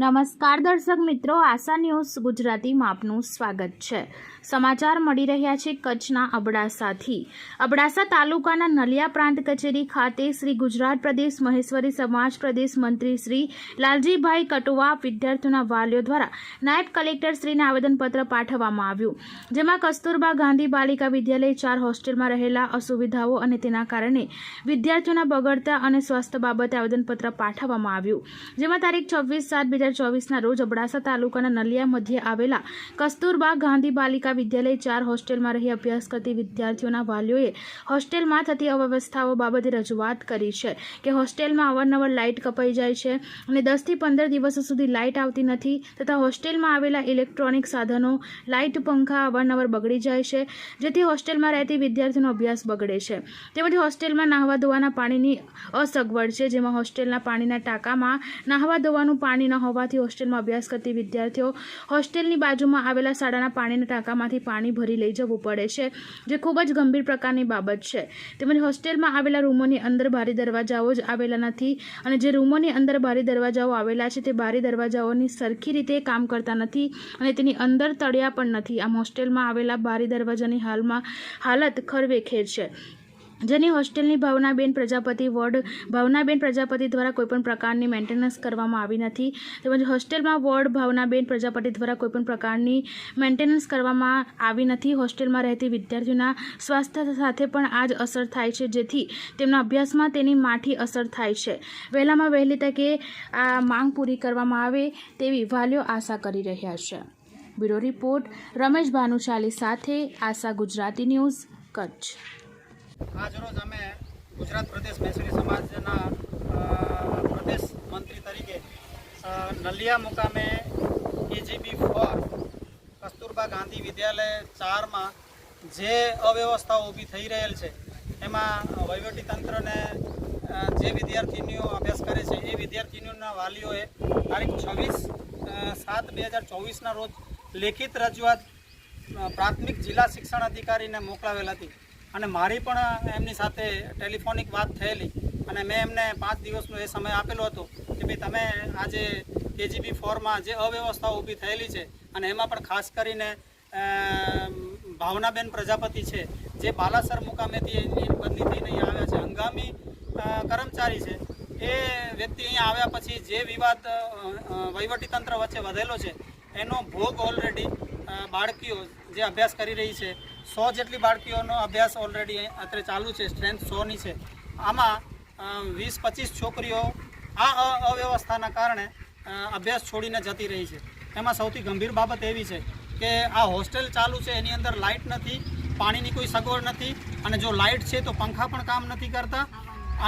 નમસ્કાર દર્શક મિત્રો, આશા ન્યૂઝ ગુજરાતીમાં આપનું સ્વાગત છે. સમાચાર મળી રહ્યા છે કચ્છના અબડાસાથી. અબડાસા તાલુકાના નલિયા પ્રાંત કચેરી ખાતે શ્રી ગુજરાત પ્રદેશ મહેશ્વરી સમાજ પ્રદેશ મંત્રી શ્રી લાલજીભાઈ કટુવા વિદ્યાર્થીઓના વાલીઓ દ્વારા નાયબ કલેક્ટર શ્રીને આવેદનપત્ર પાઠવવામાં આવ્યું. જેમાં કસ્તુરબા ગાંધી બાલિકા વિદ્યાલય ચાર હોસ્ટેલમાં રહેલા અસુવિધાઓ અને તેના કારણે વિદ્યાર્થીઓના બગડતા અને સ્વાસ્થ્ય બાબતે આવેદનપત્ર પાઠવવામાં આવ્યું. જેમાં તારીખ છવ્વીસ સાત બે હજાર ચોવીસના રોજ અબડાસા તાલુકાના નલિયા મધ્યે આવેલા કસ્તુરબા ગાંધી બાલિકા વિદ્યાલય ચાર હોસ્ટેલમાં રહી અભ્યાસ કરતી વિદ્યાર્થીઓના વાલીઓએ હોસ્ટેલમાં થતી અવ્યવસ્થાઓ બાબતે રજૂઆત કરી છે કે હોસ્ટેલમાં અવારનવાર લાઇટ કપાઈ જાય છે અને દસથી પંદર દિવસો સુધી લાઇટ આવતી નથી તથા હોસ્ટેલમાં આવેલા ઇલેક્ટ્રોનિક સાધનો, લાઇટ પંખા અવારનવાર બગડી જાય છે, જેથી હોસ્ટેલમાં રહેતી વિદ્યાર્થીનો અભ્યાસ બગડે છે. તેમજ હોસ્ટેલમાં નાહવા ધોવાના પાણીની અસગવડ છે, જેમાં હોસ્ટેલના પાણીના ટાંકામાં નાહવા ધોવાનું પાણી ન હોવાથી હોસ્ટેલમાં અભ્યાસ કરતી વિદ્યાર્થીઓ હોસ્ટેલની બાજુમાં આવેલા શાળાના પાણીના ટાંકામાંથી પાણી ભરી લઈ જવું પડે છે, જે ખૂબ જ ગંભીર પ્રકારની બાબત છે. તેમજ હોસ્ટેલમાં આવેલા રૂમોની અંદર બારી દરવાજાઓ જ આવેલા નથી અને જે રૂમોની અંદર બારી દરવાજાઓ આવેલા છે તે બારી દરવાજાઓની સરખી રીતે કામ કરતા નથી અને તેની અંદર તળિયા પણ નથી. આમ હોસ્ટેલમાં આવેલા બારી દરવાજાની હાલમાં હાલત ખરવેખેર છે. જેની હોસ્ટેલની ભાવનાબેન પ્રજાપતિ વોર્ડ, ભાવનાબેન પ્રજાપતિ દ્વારા કોઈપણ પ્રકારની મેન્ટેનન્સ કરવામાં આવી નથી. તેમજ હોસ્ટેલમાં વોર્ડ, ભાવનાબેન પ્રજાપતિ દ્વારા કોઈપણ પ્રકારની મેન્ટેનન્સ કરવામાં આવી નથી. હોસ્ટેલમાં રહેતી વિદ્યાર્થીઓના સ્વાસ્થ્ય સાથે પણ આ જ અસર થાય છે, જેથી તેમના અભ્યાસમાં તેની માઠી અસર થાય છે. વહેલામાં વહેલી તકે આ માંગ પૂરી કરવામાં આવે તેવી વાલીઓ આશા કરી રહ્યા છે. બ્યુરો રિપોર્ટ, રમેશ ભાનુશાલી સાથે આશા ગુજરાતી ન્યૂઝ, કચ્છ. આજરોજ અમે ગુજરાત પ્રદેશ મહેસૂલી સમાજના પ્રદેશ મંત્રી તરીકે નલિયા મુકામે એજીબી ફોર કસ્તુરબા ગાંધી વિદ્યાલય ચારમાં જે અવ્યવસ્થાઓ ઊભી થઈ રહેલ છે, એમાં તંત્રને જે વિદ્યાર્થીનીઓ અભ્યાસ કરે છે, એ વિદ્યાર્થીનીઓના વાલીઓએ તારીખ છવ્વીસ સાત બે હજાર ચોવીસના રોજ લેખિત રજૂઆત પ્રાથમિક જિલ્લા શિક્ષણ અધિકારીને મોકલાવેલ હતી. અને મારી પણ એમની સાથે ટેલિફોનિક વાત થયેલી અને મેં એમને પાંચ દિવસનો એ સમય આપેલો હતો કે ભાઈ તમે આજે કેજીબી ફોરમાં જે અવ્યવસ્થાઓ ઊભી થયેલી છે અને એમાં પણ ખાસ કરીને ભાવનાબેન પ્રજાપતિ છે, જે બાલાસર મુકામેથી બદલી થઈને આવ્યા છે. હંગામી કર્મચારી છે. એ વ્યક્તિ અહીંયા આવ્યા પછી જે વિવાદ વહીવટીતંત્ર વચ્ચે વધેલો છે, એનો ભોગ ઓલરેડી બાળકીઓ જે અભ્યાસ કરી રહી છે સો જેટલી બાળકીઓનો અભ્યાસ ઓલરેડી અત્યારે ચાલુ છે સ્ટ્રેન્થ સોની છે. આમાં વીસ પચીસ છોકરીઓ આ અવ્યવસ્થાના કારણે અભ્યાસ છોડીને જતી રહી છે. એમાં સૌથી ગંભીર બાબત એવી છે કે આ હોસ્ટેલ ચાલુ છે, એની અંદર લાઇટ નથી, પાણીની કોઈ સગવડ નથી અને જો લાઇટ છે તો પંખા પણ કામ નથી કરતા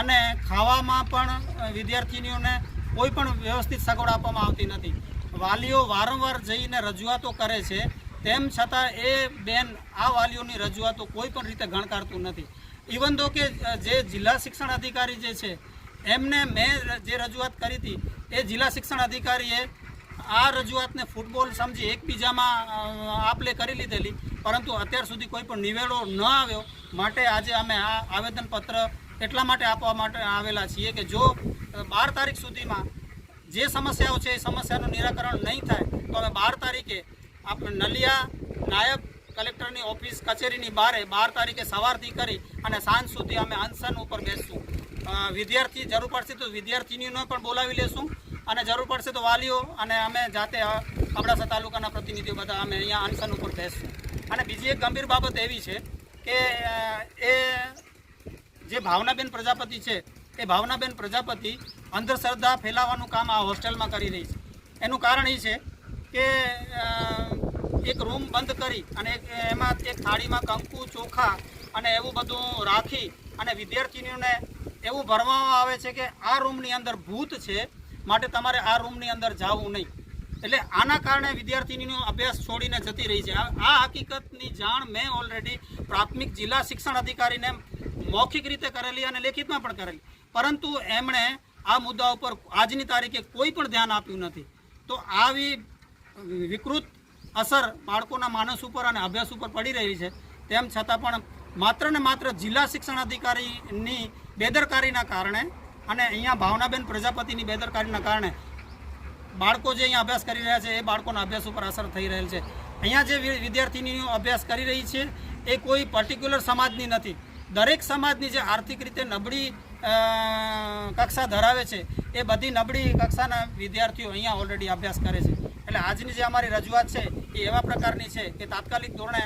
અને ખાવામાં પણ વિદ્યાર્થીનીઓને કોઈ પણ વ્યવસ્થિત સગવડ આપવામાં આવતી નથી. વાલીઓ વારંવાર જઈને રજૂઆતો કરે છે તેમ છતાં એ બેન આ વાલીઓની રજૂઆતો કોઈ પણ રીતે ગણકારતું નથી. ઇવન તો કે જે જિલ્લા શિક્ષણ અધિકારી જે છે, એમને મેં જે રજૂઆત કરી હતી, એ જિલ્લા શિક્ષણ અધિકારીએ આ રજૂઆતને ફૂટબોલ સમજી એકબીજામાં આપલે કરી લીધેલી, પરંતુ અત્યાર સુધી કોઈ પણ નિવેડો ન આવ્યો. માટે આજે અમે આ આવેદનપત્ર એટલા માટે આપવા માટે આવેલા છીએ કે જો બાર તારીખ સુધીમાં જે સમસ્યાઓ છે એ સમસ્યાનું નિરાકરણ નહીં થાય, તો અમે બાર તારીખે આપણે નલિયા નાયબ કલેક્ટરની ઓફિસ કચેરીની બારે બાર તારીખે સવારથી કરી અને સાંજ સુધી અમે અનશન ઉપર બેસશું. વિદ્યાર્થી જરૂર પડશે તો વિદ્યાર્થીનીઓને પણ બોલાવી લેશું અને જરૂર પડશે તો વાલીઓ અને અમે જાતે અબડાસા તાલુકાના પ્રતિનિધિઓ બધા અમે અહીંયા અનશન ઉપર બેસશું. અને બીજી એક ગંભીર બાબત એવી છે કે એ જે ભાવનાબેન પ્રજાપતિ છે, એ ભાવનાબેન પ્રજાપતિ અંધશ્રદ્ધા ફેલાવવાનું કામ આ હોસ્ટેલમાં કરી રહી છે. એનું કારણ એ છે કે એક રૂમ બંધ કરી અને એમાં એક થાળીમાં કંકુ, ચોખા અને એવું બધું રાખી અને વિદ્યાર્થીનીઓને એવું ભરવામાં આવે છે કે આ રૂમની અંદર ભૂત છે, માટે તમારે આ રૂમની અંદર જવું નહીં. એટલે આના કારણે વિદ્યાર્થીનીનો અભ્યાસ છોડીને જતી રહી છે. આ હકીકતની જાણ મેં ઓલરેડી પ્રાથમિક જિલ્લા શિક્ષણ અધિકારીને મૌખિક રીતે કરેલી અને લેખિતમાં પણ કરેલી. પરંતુ એમણે આ મુદ્દા ઉપર આજની તારીખે કોઈ પણ ધ્યાન આપ્યું નથી. તો આવી વિકૃત અસર બાળકોના માનસ ઉપર અને અભ્યાસ ઉપર પડી રહી છે. તેમ છતાં પણ માત્ર ને માત્ર જિલ્લા શિક્ષણ અધિકારીની બેદરકારીના કારણે અને અહીંયા ભાવનાબેન પ્રજાપતિની બેદરકારીના કારણે બાળકો જે અહીંયા અભ્યાસ કરી રહ્યા છે, એ બાળકોના અભ્યાસ ઉપર અસર થઈ રહેલ છે. અહીંયા જે વિદ્યાર્થીનીઓ અભ્યાસ કરી રહી છે, એ કોઈ પર્ટિક્યુલર સમાજની નથી. દરેક સમાજની જે આર્થિક રીતે નબળી કક્ષા ધરાવે છે, એ બધી નબળી કક્ષાના વિદ્યાર્થીઓ અહીંયા ઓલરેડી અભ્યાસ કરે છે. એટલે આજની જે અમારી રજૂઆત છે એ એવા પ્રકારની છે કે તાત્કાલિક ધોરણે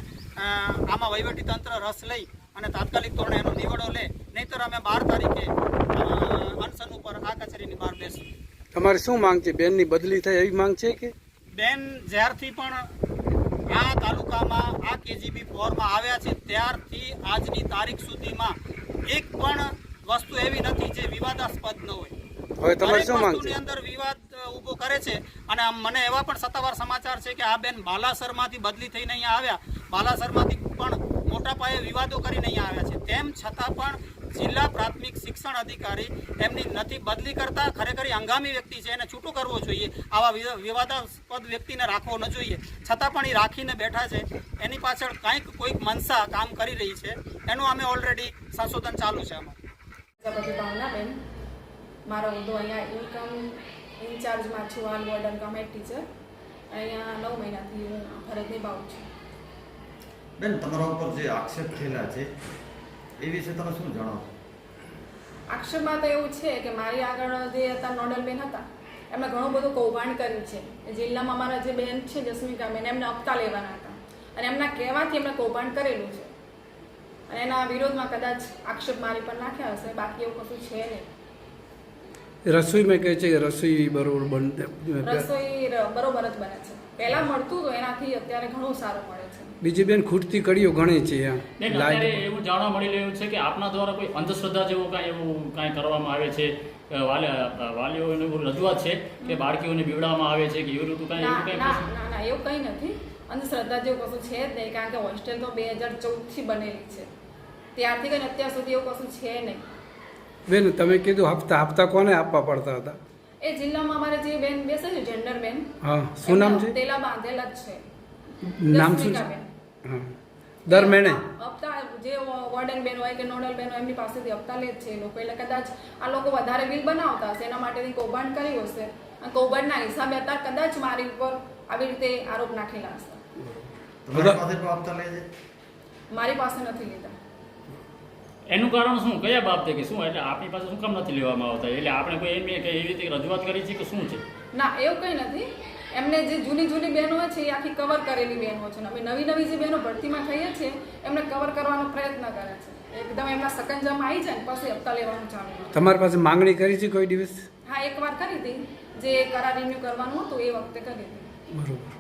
આમાં વહીવટીતંત્ર રસ લઈ અને તાત્કાલિક ધોરણે એનો નિવડો લે નહીંતર અમે બાર તારીખે અનશન ઉપર આ કચેરીની બહાર બેસું તમારી શું માંગ છે? બેનની બદલી થાય એવી માંગ છે કે? બેન જ્યારથી પણ આ તાલુકામાં આ કેજીબી ફોરમાં આવ્યા છે ત્યારથી આજની તારીખ સુધીમાં એક પણ વસ્તુ એવી નથી જે વિવાદાસ્પદ ન હોય. હવે તમારે શું માંગ છે? અંદર વિવાદ ઊભો કરે છે. અને મને એવા પણ સત્તાવાર સમાચાર છે કે આ બેન બાલાસરમાંથી બદલી થઈને અહીંયા આવ્યા. બાલાસરમાંથી પણ મોટા પાયે વિવાદો કરીને અહીંયા આવ્યા છે. તેમ છતાં પણ જિલ્લા પ્રાથમિક શિક્ષણ અધિકારી એમની નથી બદલી કરતા. ખરેખર હંગામી વ્યક્તિ છે. એને છૂટું કરવો જોઈએ. આવા વિવાદાસ્પદ વ્યક્તિને રાખવો ન જોઈએ. છતાં પણ એ રાખીને બેઠા છે. એની પાછળ કંઈક, કોઈક મનસા કામ કરી રહી છે. એનું અમે ઓલરેડી સંશોધન ચાલુ છે ભાવનાબેન મારો હોદ્દો અહીંયા ઇન્કમ ઇન્ચાર્જમાં છું હાલ વોર્ડન કમ હેડ ટીચર અહીંયા નવ મહિનાથી હું ફરજ નિભાવું છું. બેન તમારા ઉપર જે આક્ષેપ થયેલા છે એ વિશે તમે શું જણાવો આક્ષેપમાં તો એવું છે કે મારી આગળ જે હતા નોડલ બેન હતા એમણે ઘણું બધું કૌભાંડ કર્યું છે. જિલ્લામાં મારા જે બેન છે જસ્મિકા બેન એમને હપ્તા લેવાના હતા. અને એમના કહેવાથી એમણે કૌભાંડ કરેલું છે. અને એના વિરોધમાં કદાચ આક્ષેપ મારી પર નાખ્યા હશે બાકી એવું કશું છે નહીં. રસોઈમાં કહે છે કે રસોઈ બરોબર બન રસોઈ બરોબર જ બને છે. પહેલા મળતું તો એનાથી અત્યારે ઘણું સારું મળે છે. બીજી બેન ખૂટતી કડીઓ ઘણી છે અત્યારે એવું જાણવા મળી રહ્યું છે કે આપના દ્વારા કોઈ અંધશ્રદ્ધા જેવું કાંઈ એવું કાંઈ કરવામાં આવે છે? વાલીઓની રજૂઆત છે કે બાળકીઓને બીવડાવવામાં આવે છે કે એવું રીતું કાંઈ એવું કાંઈ ના ના ના એવું કંઈ નથી. અંધશ્રદ્ધા જેવું કશું છે જ નહીં કારણ કે હોસ્ટેલ તો બે હજાર ચૌદથી બનેલી છે. ત્યારથી કંઈ અત્યાર સુધી એવું કશું છે નહીં. બેન તમે કીધું હપ્તા હપ્તા કોને આપવા પડતા હતા? એ જિલ્લામાં અમારે જે બેન બેસે છે જેન્ડર બેન હા શું નામ છે? તેલા બાંધેલા જ છે. નામ શું છે? હા. દર મહિને? હપ્તા જે વોર્ડન બેન હોય કે નોડલ બેન હોય એમની પાસેથી હપ્તા લે જ છે એ લોકો. એટલે કદાચ આ લોકો વધારે બિલ બનાવતા હશે એના માટેથી કૌભાંડ કરી હશે. અને કૌભાંડના હિસાબે હતા કદાચ મારી ઉપર આવી રીતે આરોપ નાખેલા હશે. મારી પાસે નથી લીધા. એનું કારણ શું? કયા બાબતે કે શું? એટલે આપણી પાસે શું કામ નથી લેવામાં આવતા? એટલે આપણે કોઈ એમ કે એવી રીતે રજૂઆત કરી છે કે શું છે? ના એવું કંઈ નથી. એમને જે જૂની જૂની બહેનો છે એ આખી કવર કરેલી બહેનો છે. અને અમે નવી નવી જે બહેનો ભરતીમાં થઈએ છીએ એમને કવર કરવાનો પ્રયત્ન કરે છે. એકદમ એમના સકંજામાં આવી જાય ને પછી હપ્તા લેવાનું ચાલુ તમારી પાસે માંગણી કરી છે કોઈ દિવસ? હા એકવાર કરી હતી. જે કરાર રિન્યુ કરવાનું હતું એ વખતે કરી હતી. બરોબર.